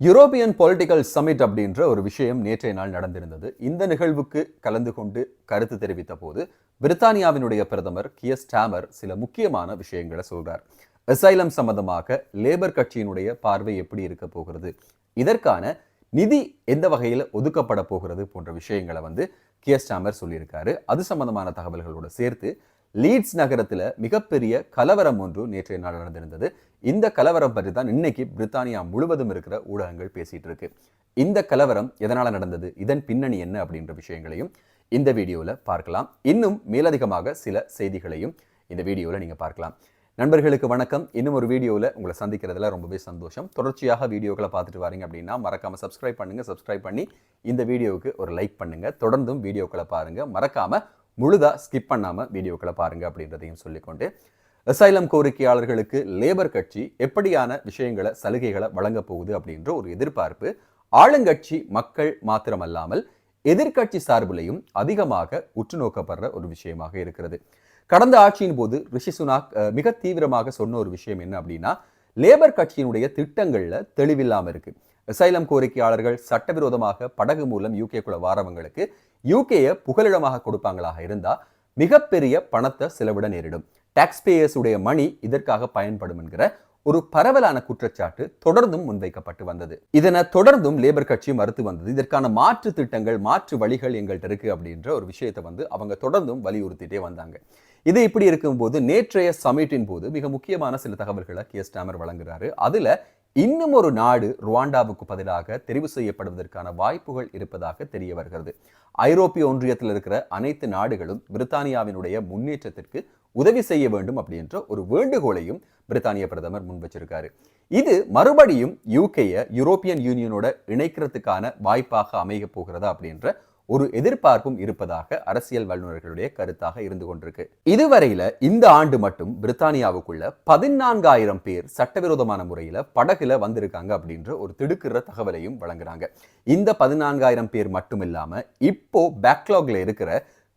European political submit அப்படின்ற ஒரு விஷயம் நேற்றைய நாள் நடந்திருந்தது. இந்த நிகழ்வுக்கு கலந்து கொண்டு கருத்து தெரிவித்த போது பிரித்தானியாவினுடைய பிரதமர் கியர் ஸ்டாமர் சில முக்கியமான விஷயங்களை சொல்றார். அசைலம் சம்பந்தமாக லேபர் கட்சியினுடைய பார்வை எப்படி இருக்க போகிறது? இதற்கான நிதி எந்த வகையில் ஒதுக்கப்பட போகிறது போன்ற விஷயங்களை வந்து கியர் ஸ்டாமர் சொல்லியிருக்காரு. அது சம்பந்தமான தகவல்களோடு சேர்த்து லீட்ஸ் நகரத்தில் மிகப்பெரிய கலவரம் ஒன்று நேற்றைய நாள் நடந்திருந்தது. இந்த கலவரம் பற்றி தான் இன்னைக்கு பிரித்தானியா முழுவதும் இருக்கிற ஊடகங்கள் பேசிகிட்டு இருக்கு. இந்த கலவரம் எதனால் நடந்தது? இதன் பின்னணி என்ன? அப்படின்ற விஷயங்களையும் இந்த வீடியோவில் பார்க்கலாம். இன்னும் மேலதிகமாக சில செய்திகளையும் இந்த வீடியோவில் நீங்கள் பார்க்கலாம். நண்பர்களுக்கு வணக்கம். இன்னும் ஒரு வீடியோவில் உங்களை சந்திக்கிறதுல ரொம்பவே சந்தோஷம். தொடர்ச்சியாக வீடியோக்களை பார்த்துட்டு வரீங்க அப்படின்னா மறக்காமல் சப்ஸ்கிரைப் பண்ணுங்கள் சப்ஸ்கிரைப் பண்ணி இந்த வீடியோவுக்கு ஒரு லைக் பண்ணுங்கள் தொடர்ந்தும் வீடியோக்களை பாருங்கள் மறக்காமல் முழுதா ஸ்கிப் பண்ணாமல் வீடியோக்களை பாருங்க அப்படின்றதையும் சொல்லிக்கொண்டு அசைலம் கோரிக்கையாளர்களுக்கு லேபர் கட்சி எப்படியான விஷயங்களை சலுகைகளை வழங்க போகுது அப்படின்ற ஒரு எதிர்பார்ப்பு ஆளுங்கட்சி மக்கள் மாத்திரமல்லாமல் எதிர்க்கட்சி சார்பிலையும் அதிகமாக உற்று நோக்கப்படுற ஒரு விஷயமாக இருக்கிறது. கடந்த ஆட்சியின் போது ரிஷி சுனாக் மிக தீவிரமாக சொன்ன ஒரு விஷயம் என்ன அப்படின்னா லேபர் கட்சியினுடைய திட்டங்களில் தெளிவில்லாமல் இருக்கு. அசைலம் கோரிக்கையாளர்கள் சட்டவிரோதமாக படகு மூலம் யூகேக்குள்ள வாரவங்களுக்கு யூகேயை புகலிடமாக கொடுப்பாங்களாக இருந்தால் மிகப்பெரிய பணத்தை செலவிட நேரிடும். டாக்ஸ் உடைய மணி இதற்காக பயன்படும் என்கிற ஒரு பரவலான குற்றச்சாட்டு தொடர்ந்தும் முன்வைக்கப்பட்டு வந்தது. இதனை தொடர்ந்தும் லேபர் கட்சி மறுத்து வந்தது. இதற்கான மாற்று திட்டங்கள் மாற்று வழிகள் எங்கள்கிட்ட இருக்கு அப்படின்ற ஒரு விஷயத்தை வந்து அவங்க தொடர்ந்தும் வலியுறுத்திட்டே வந்தாங்க. இது இப்படி இருக்கும்போது நேற்றைய சமிட்டின் போது மிக முக்கியமான சில தகவல்களை கே ஸ்டாமர் வழங்குறாரு. அதுல இன்னும் ஒரு நாடு ருவாண்டாவுக்கு பதிலாக தெரிவு செய்யப்படுவதற்கான வாய்ப்புகள் இருப்பதாக தெரிய வருகிறது ஐரோப்பிய ஒன்றியத்தில் இருக்கிற அனைத்து நாடுகளும் பிரித்தானியாவினுடைய முன்னேற்றத்திற்கு உதவி செய்ய வேண்டும் அப்படின்ற ஒரு வேண்டுகோளையும் பிரித்தானிய பிரதமர் முன் வச்சிருக்காரு. இது மறுபடியும் யூகேயை யூரோப்பியன் யூனியனோட இணைக்கிறதுக்கான வாய்ப்பாக அமைய போகிறதா அப்படின்ற ஒரு எதிர்பார்ப்பும் இருப்பதாக அரசியல் வல்லுநர்களுடைய கருத்தாக இருந்து கொண்டிருக்கு. இதுவரையில இந்த ஆண்டு மட்டும் பிரித்தானியாவுக்குள்ள பதினான்காயிரம் பேர் சட்டவிரோதமான முறையில படகுல வந்திருக்காங்க அப்படின்ற ஒரு திடுக்கிற தகவலையும் வழங்குறாங்க. இந்த பதினான்காயிரம் பேர் மட்டும் இல்லாம இப்போ பேக்லாக்ல இருக்கிற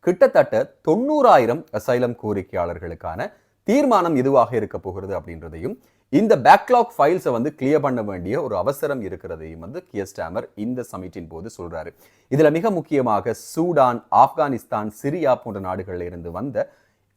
கிட்டத்தட்ட தொண்ணூறாயிரம் அசைலம் கோரிக்கையாளர்களுக்கான தீர்மானம் எதுவாக இருக்க போகிறது அப்படின்றதையும் இந்த பேக்லாக் ஃபைல்ஸை வந்து கிளியர் பண்ண வேண்டிய ஒரு அவசரம் இருக்கிறதையும் வந்து கியஸ்டாமர் இந்த சமிட்டின் போது சொல்றாரு. இதுல மிக முக்கியமாக சூடான் ஆப்கானிஸ்தான் சிரியா போன்ற நாடுகளில் இருந்து வந்த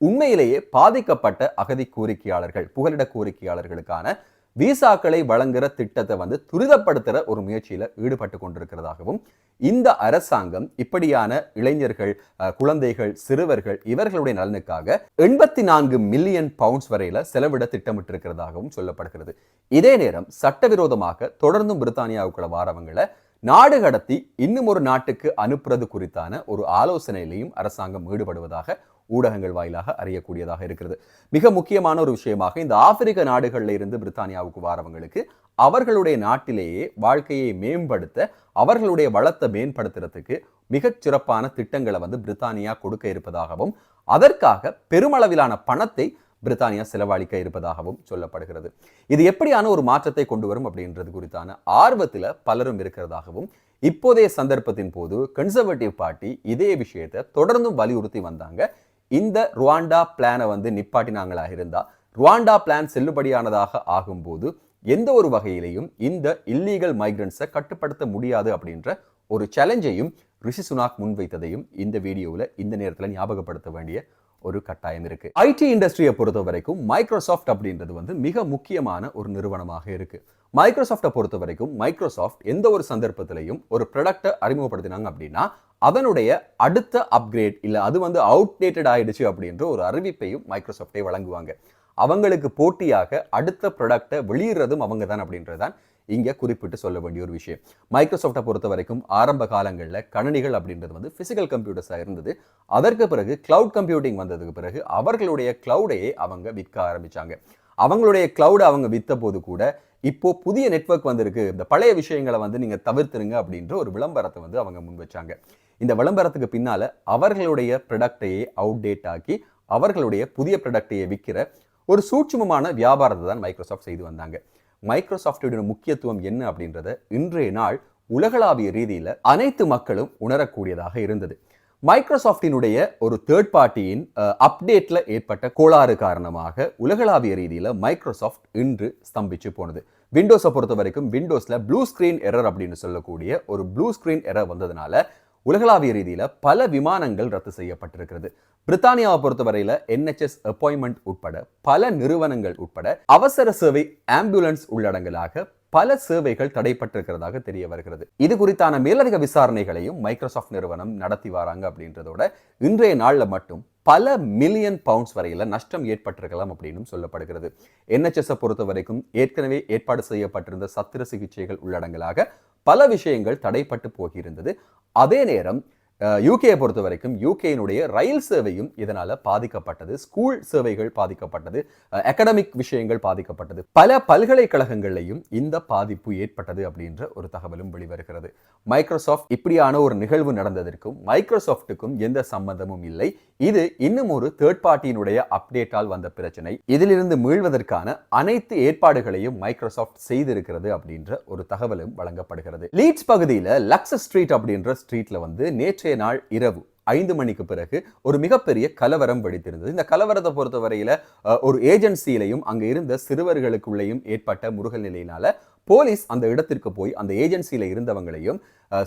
உண்மையிலேயே பாதிக்கப்பட்ட அகதி கோரிக்கையாளர்கள் புகலிட கோரிக்கையாளர்களுக்கான விசாக்களை வழங்குற திட்டத்தை வந்து துரிதப்படுத்துகிற ஒரு முயற்சியில் ஈடுபட்டு கொண்டிருக்கிறதாகவும் இந்த அரசாங்கம் இப்படியான இளைஞர்கள் குழந்தைகள் சிறுவர்கள் இவர்களுடைய நலனுக்காக எண்பத்தி நான்கு மில்லியன் பவுண்ட்ஸ் வரையில செலவிட திட்டமிட்டிருக்கிறதாகவும் சொல்லப்படுகிறது. இதே நேரம் சட்டவிரோதமாக தொடர்ந்தும் பிரித்தானியாவுக்குள்ள வாரவங்களை நாடு கடத்தி இன்னும் ஒரு நாட்டுக்கு அனுப்புறது குறித்தான ஒரு ஆலோசனையிலையும் அரசாங்கம் ஈடுபடுவதாக ஊடகங்கள் வாயிலாக அறியக்கூடியதாக இருக்கிறது. மிக முக்கியமான ஒரு விஷயமாக இந்த ஆப்பிரிக்க நாடுகளில் இருந்து பிரித்தானியாவுக்கு வாரவங்களுக்கு அவர்களுடைய நாட்டிலேயே வாழ்க்கையை மேம்படுத்த அவர்களுடைய வளத்தை மேம்படுத்துறதுக்கு மிகச் சிறப்பான திட்டங்களை வந்து பிரித்தானியா கொடுக்க இருப்பதாகவும் அதற்காக பெருமளவிலான பணத்தை பிரித்தானியா செலவழிக்க இருப்பதாகவும் சொல்லப்படுகிறது. இது எப்படியான ஒரு மாற்றத்தை கொண்டு வரும் அப்படின்றது குறித்தான ஆர்வத்தில் பலரும் இருக்கிறதாகவும் இப்போதைய சந்தர்ப்பத்தின் போது கன்சர்வேட்டிவ் பார்ட்டி இதே விஷயத்தை தொடர்ந்தும் வலியுறுத்தி வந்தாங்க. இந்த ருவாண்டா பிளானை வந்து நிப்பாட்டினாங்களாக இருந்தால் ருவாண்டா பிளான் செல்லுபடியானதாக ஆகும்போது எந்த ஒரு வகையிலையும் இந்த இல்லீகல் மைக்ரன்ஸை கட்டுப்படுத்த முடியாது அப்படின்ற ஒரு சேலஞ்சையும் ரிஷி சுனாக் முன்வைத்ததையும் இந்த வீடியோவில் இந்த நேரத்தில் ஞாபகப்படுத்த வேண்டிய ஒரு கட்டாயம் இருக்கு. ஐடி இண்டஸ்ட்ரியை பொறுத்த வரைக்கும் மைக்ரோசாஃப்ட் அப்படின்றது வந்து மிக முக்கியமான ஒரு நிறுவனமாக இருக்கு. மைக்ரோசாஃப்டை பொறுத்த வரைக்கும் மைக்ரோசாஃப்ட் எந்த ஒரு சந்தர்ப்பத்திலையும் ஒரு ப்ராடக்ட்டை அறிமுகப்படுத்தினாங்க அப்படின்னா அதனுடைய அடுத்த அப்கிரேட் இல்லை அது வந்து அவுடேட்டட் ஆகிடுச்சு அப்படின்ற ஒரு அறிவிப்பையும் மைக்ரோசாஃப்டே வழங்குவாங்க. அவங்களுக்கு போட்டியாக அடுத்த ப்ராடக்டை வெளியிடுறதும் அவங்க தான் அப்படின்றது தான் இங்கே குறிப்பிட்டு சொல்ல வேண்டிய ஒரு விஷயம். மைக்ரோசாஃப்டை பொறுத்த வரைக்கும் ஆரம்ப காலங்களில் கணினிகள் அப்படின்றது வந்து ஃபிசிக்கல் கம்ப்யூட்டர்ஸாக இருந்தது. அதற்கு பிறகு கிளவுட் கம்ப்யூட்டிங் வந்ததுக்கு பிறகு அவர்களுடைய கிளவுடையே அவங்க விற்க ஆரம்பித்தாங்க அவங்களுடைய கிளவுடை அவங்க விற்ற போது கூட இப்போ புதிய நெட்வொர்க் வந்திருக்கு. இந்த பழைய விஷயங்களை வந்து நீங்கள் தவிர்த்துருங்க அப்படின்ற ஒரு விளம்பரத்தை வந்து அவங்க முன் வச்சாங்க. இந்த விளம்பரத்துக்கு பின்னால் அவர்களுடைய ப்ரொடக்டையே அவுடேட் ஆக்கி அவர்களுடைய புதிய ப்ரொடக்டையே விற்கிற ஒரு சூட்சுமமான வியாபாரத்தை தான் மைக்ரோசாஃப்ட் செய்து வந்தாங்க. மைக்ரோசாஃப்டோட முக்கியத்துவம் என்ன அப்படின்றத இன்றைய நாள் உலகளாவிய ரீதியில் அனைத்து மக்களும் உணரக்கூடியதாக இருந்தது. மைக்ரோசாஃப்டினுடைய ஒரு தேர்ட் பார்ட்டியின் அப்டேட்டில் ஏற்பட்ட கோளாறு காரணமாக உலகளாவிய ரீதியில் மைக்ரோசாஃப்ட் இன்று ஸ்தம்பிச்சு போனது. விண்டோஸை பொறுத்த வரைக்கும் விண்டோஸில் ப்ளூ ஸ்க்ரீன் எரர் அப்படின்னு சொல்லக்கூடிய ஒரு ப்ளூ ஸ்க்ரீன் எரர் வந்ததுனால உலகளாவிய ரீதியில் பல விமானங்கள் ரத்து செய்யப்பட்டிருக்கிறது. பிரித்தானியாவை பொறுத்தவரையில் என்ஹெச்எஸ் அப்பாயின்மெண்ட் உட்பட பல நிறுவனங்கள் உட்பட அவசர சேவை ஆம்புலன்ஸ் உள்ளடங்கலாக பல சேவைகள் தடைப்பட்டிருக்கிறதாக தெரிய வருகிறது. இது குறித்தான மேலதிக விசாரணைகளையும் மைக்ரோசாஃப்ட் நிறுவனம் நடத்தி வராங்க அப்படின்றதோட இன்றைய நாளில் மட்டும் பல மில்லியன் பவுண்ட்ஸ் வரையில் நஷ்டம் ஏற்பட்டிருக்கலாம் அப்படின்னு சொல்லப்படுகிறது. என்ஹெச்எஸ் பொறுத்த வரைக்கும் ஏற்கனவே ஏற்பாடு செய்யப்பட்டிருந்த சத்திர சிகிச்சைகள் உள்ளடங்கலாக பல விஷயங்கள் தடைப்பட்டு போகியிருந்தது. அதே நேரம் யூகேயை பொறுத்த வரைக்கும் யூகேயினுடைய ரயில் சேவையும் இதனால் பாதிக்கப்பட்டது. ஸ்கூல் சேவைகள் பாதிக்கப்பட்டது. அகடமிக் விஷயங்கள் பாதிக்கப்பட்டது. பல பல்கலைக்கழகங்கள்லையும் இந்த பாதிப்பு ஏற்பட்டது அப்படின்ற ஒரு தகவலும் வெளிவருகிறது. மைக்ரோசாஃப்ட் இப்படியான ஒரு நிகழ்வு நடந்ததற்கும் மைக்ரோசாஃப்ட்டுக்கும் எந்த சம்பந்தமும் இல்லை. இது இன்னும் ஒரு தேர்ட் பார்ட்டியினுடைய அப்டேட்டால் வந்த பிரச்சனை. இதிலிருந்து மீள்வதற்கான அனைத்து ஏற்பாடுகளையும் மைக்ரோசாஃப்ட் செய்திருக்கிறது அப்படின்ற ஒரு தகவலும் வழங்கப்படுகிறது. லீட்ஸ் பகுதியில் லக்ஸ் ஸ்ட்ரீட் அப்படின்ற ஸ்ட்ரீட்ல வந்து நேற்றைய நாள் இரவு ஐந்து மணிக்கு பிறகு ஒரு மிகப்பெரிய கலவரம் வெடித்திருந்தது. இந்த கலவரத்தை பொறுத்தவரையில் ஒரு ஏஜென்சியிலையும் அங்க இருந்த சிறுவர்களுக்குள்ளேயும் ஏற்பட்ட முருகல் நிலையினால போலீஸ் அந்த இடத்திற்கு போய் அந்த ஏஜென்சியில இருந்தவங்களையும்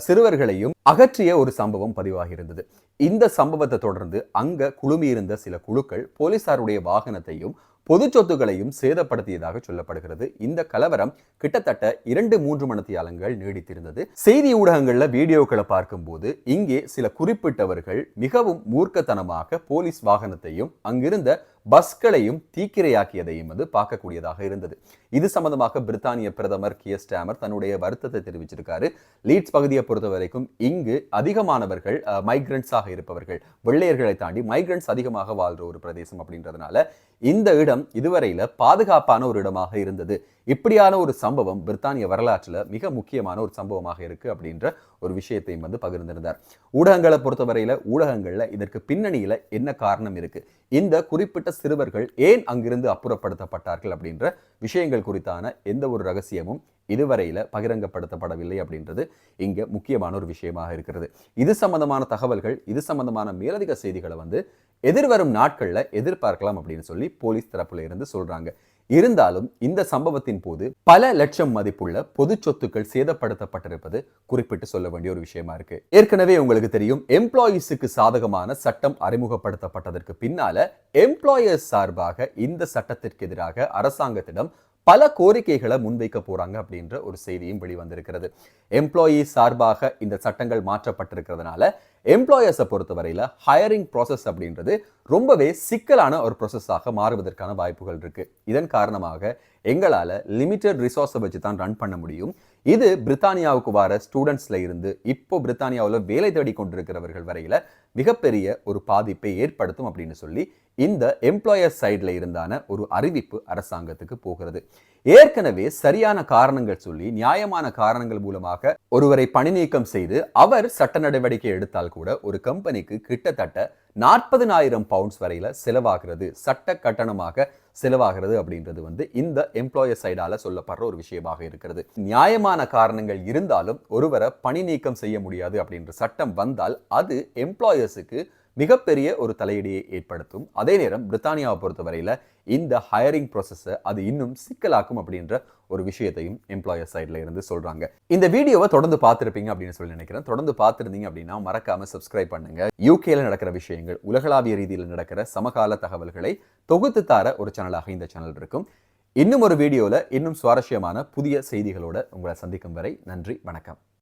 சிறுவர்களையும் அகற்றிய ஒரு சம்பவம் பதிவாகியிருந்தது. இந்த சம்பவத்தை தொடர்ந்து அங்க குழுமியிருந்த சில குழுக்கள் போலீசாருடைய வாகனத்தையும் பொது சொத்துக்களையும் சேதப்படுத்தியதாக சொல்லப்படுகிறது. இந்த கலவரம் கிட்டத்தட்ட இரண்டு மூன்று மணத்தியாலங்கள் நீடித்திருந்தது. செய்தி ஊடகங்கள்ல வீடியோக்களை பார்க்கும்போது இங்கே சில குறிப்பிட்டவர்கள் மிகவும் மூர்க்கத்தனமாக போலீஸ் வாகனத்தையும் அங்கிருந்த பஸ்களையும் தீக்கிரையாக்கியதையும் வந்து பார்க்கக்கூடியதாக இருந்தது. இது சம்பந்தமாக பிரித்தானிய பிரதமர் கியர் ஸ்டாமர் தன்னுடைய வருத்தத்தை தெரிவிச்சிருக்காரு. லீட்ஸ் பகுதியை பொறுத்த வரைக்கும் இங்கு அதிகமானவர்கள் மைக்ரண்ட்ஸாக இருப்பவர்கள் வெள்ளையர்களை தாண்டி மைக்ரண்ட்ஸ் அதிகமாக வாழ்ற ஒரு பிரதேசம் அப்படின்றதுனால இந்த இடம் இதுவரையில பாதுகாப்பான ஒரு இடமாக இருந்தது. இப்படியான ஒரு சம்பவம் பிரித்தானிய வரலாற்றில் மிக முக்கியமான ஒரு சம்பவமாக இருக்கு அப்படின்ற ஒரு விஷயத்தையும் வந்து பகிர்ந்திருந்தார். ஊடகங்களை பொறுத்தவரையில ஊடகங்களில் இதற்கு பின்னணியில என்ன காரணம் இருக்கு? இந்த குறிப்பிட்ட சிறுவர்கள் ஏன் அங்கிருந்து அப்புறப்படுத்தப்பட்டார்கள் அப்படின்ற விஷயங்கள் குறித்தான எந்த ஒரு ரகசியமும் இதுவரையில பகிரங்கப்படுத்தப்படவில்லை அப்படின்றது இங்கே முக்கியமான ஒரு விஷயமாக இருக்கிறது. இது சம்பந்தமான தகவல்கள் இது சம்பந்தமான மேலதிக செய்திகளை வந்து எதிர்வரும் நாட்களில் எதிர்பார்க்கலாம் அப்படின்னு சொல்லி போலீஸ் தரப்புல இருந்து சொல்றாங்க. இருந்தாலும் இந்த சம்பவத்தின் போது பல லட்சம் மதிப்புள்ள பொது சொத்துக்கள் சேதப்படுத்தப்பட்டிருப்பது குறிப்பிட்டு சொல்ல வேண்டிய ஒரு விஷயமா இருக்கு. ஏற்கனவே உங்களுக்கு தெரியும் எம்ப்ளாயீஸுக்கு சாதகமான சட்டம் அறிமுகப்படுத்தப்பட்டதற்கு பின்னால எம்ப்ளாயர்ஸ் சார்பாக இந்த சட்டத்திற்கு எதிராக அரசாங்கத்திடம் பல கோரிக்கைகளை முன்வைக்க போறாங்க அப்படின்ற ஒரு செய்தியும் வெளிவந்திருக்கிறது. எம்ப்ளாயி சார்பாக இந்த சட்டங்கள் மாற்றப்பட்டிருக்கிறதுனால எம்ப்ளாயர்ஸை பொறுத்தவரையில் ஹையரிங் ப்ராசஸ் அப்படின்றது ரொம்பவே சிக்கலான ஒரு ப்ராசஸாக மாறுவதற்கான வாய்ப்புகள் இருக்குது இதன் காரணமாக எங்களால் லிமிட்டட் ரிசோர்ஸை வச்சு தான் ரன் பண்ண முடியும். இது பிரித்தானியாவுக்கு வர ஸ்டூடெண்ட்ஸில் இருந்து இப்போ பிரித்தானியாவில் வேலை தேடி கொண்டிருக்கிறவர்கள் வரையில மிகப்பெரிய ஒரு பாதிப்பை ஏற்படுத்தும் அப்படின்னு சொல்லி இந்த எம்ப்ளாயர் சைடில் இருந்தான ஒரு அறிவிப்பு அரசாங்கத்துக்கு போகிறது. ஏற்கனவே சரியான காரணங்கள் சொல்லி நியாயமான காரணங்கள் மூலமாக ஒருவரை பணி நீக்கம் செய்து அவர் சட்ட நடவடிக்கை எடுத்தால் கூட ஒரு கம்பெனிக்கு கிட்டத்தட்ட நாற்பதினாயிரம் பவுண்ட்ஸ் வரையில செலவாகிறது. சட்ட கட்டணமாக செலவாகிறது அப்படின்றது வந்து இந்த எம்ப்ளாயர் சைடால சொல்லப்படுற ஒரு விஷயமாக இருக்கிறது. நியாயமான காரணங்கள் இருந்தாலும் ஒருவரை பணி நீக்கம் செய்ய முடியாது அப்படின்ற சட்டம் வந்தால் அது எம்ப்ளாயர்ஸுக்கு மிகப்பெரிய ஒரு தலையீடியை ஏற்படுத்தும். அதே நேரம் பிரித்தானியாவை பொறுத்தவரையில் இந்த ஹையரிங் ப்ராசஸை அது இன்னும் சிக்கலாக்கும் அப்படின்ற ஒரு விஷயத்தையும் எம்ப்ளாயர் சைடில் இருந்து சொல்றாங்க. இந்த வீடியோவை தொடர்ந்து பார்த்துருப்பீங்க அப்படின்னு சொல்லி நினைக்கிறேன். தொடர்ந்து பார்த்துருந்தீங்க அப்படின்னா மறக்காம சப்ஸ்கிரைப் பண்ணுங்க. யூகேல நடக்கிற விஷயங்கள் உலகளாவிய ரீதியில் நடக்கிற சமகால தகவல்களை தொகுத்து தார ஒரு சேனலாக இந்த சேனல் இருக்கும். இன்னும் ஒரு வீடியோவில் இன்னும் சுவாரஸ்யமான புதிய செய்திகளோட உங்களை சந்திக்கும் வரை நன்றி வணக்கம்.